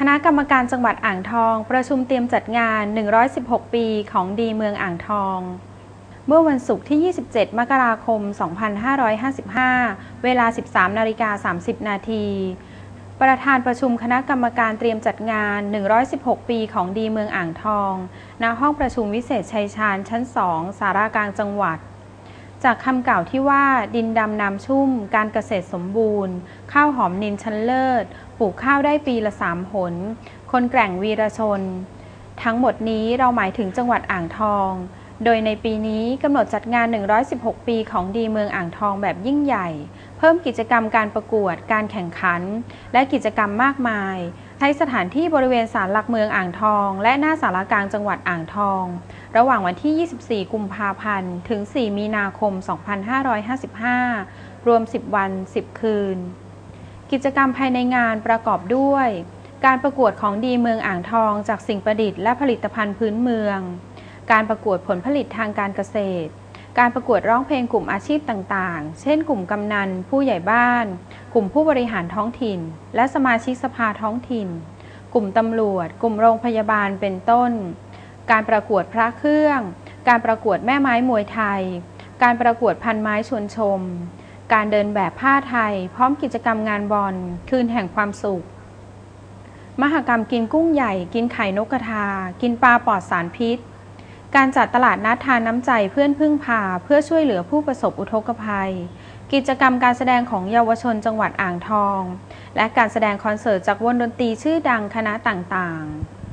คณะกรรมการจังหวัดอ่างทอง ประชุมเตรียมจัดงาน 116 ปีของดีเมืองอ่างทอง เมื่อวันศุกร์ที่ 27 มกราคม 2555 เวลา 13 นาฬิกา 30 นาที ประธานประชุมคณะกรรมการเตรียมจัดงาน 116 ปีของดีเมืองอ่างทอง ณ ห้องประชุมวิเศษชัยชาญชั้น 2 สารากลางจังหวัด จากคำกล่าวที่ว่าดินดำน้ำชุ่ม การเกษตรสมบูรณ์ ข้าวหอมนินชั้นเลิศ ปลูกข้าวได้ปีละสามหน คนแกร่งวีรชน ทั้งหมดนี้เราหมายถึงจังหวัดอ่างทอง โดยในปีนี้กำหนดจัดงาน 116 ปีของดีเมืองอ่างทองแบบยิ่งใหญ่ เพิ่มกิจกรรมการประกวด การแข่งขัน และกิจกรรมมากมาย ใช้สถานที่บริเวณศาลหลักเมืองอ่างทอง และหน้าสารากลางจังหวัดอ่างทอง ระหว่างวันที่ 24 กุมภาพันธ์ ถึง 4 มีนาคม 2555 รวม 10 วัน 10 คืน กิจกรรมภายในงานประกอบด้วย การประกวดของดีเมืองอ่างทอง จากสิ่งประดิษฐ์และผลิตภัณฑ์พื้นเมือง การประกวดผลผลิตทางการเกษตร การประกวดร้องเพลงกลุ่มอาชีพต่างๆ เช่น กลุ่มกำนัน ผู้ใหญ่บ้าน กลุ่มผู้บริหารท้องถิ่น และสมาชิกสภาท้องถิ่น กลุ่มตำรวจ กลุ่มโรงพยาบาลเป็นต้น การประกวดพระเครื่อง การประกวดแม่ไม้มวยไทย การประกวดพันไม้ชวนชม การเดินแบบผ้าไทย พร้อมกิจกรรมงานบอลคืนแห่งความสุข มหกรรมกินกุ้งใหญ่ กินไข่นกกระทา กินปลาปลอดสารพิษการจัดตลาดนัดทานน้ำใจเพื่อนพึ่งพาเพื่อช่วยเหลือผู้ประสบอุทกภัย กิจกรรมการแสดงของเยาวชนจังหวัดอ่างทอง และการแสดงคอนเสิร์ตจากวงดนตรีชื่อดังคณะต่างๆ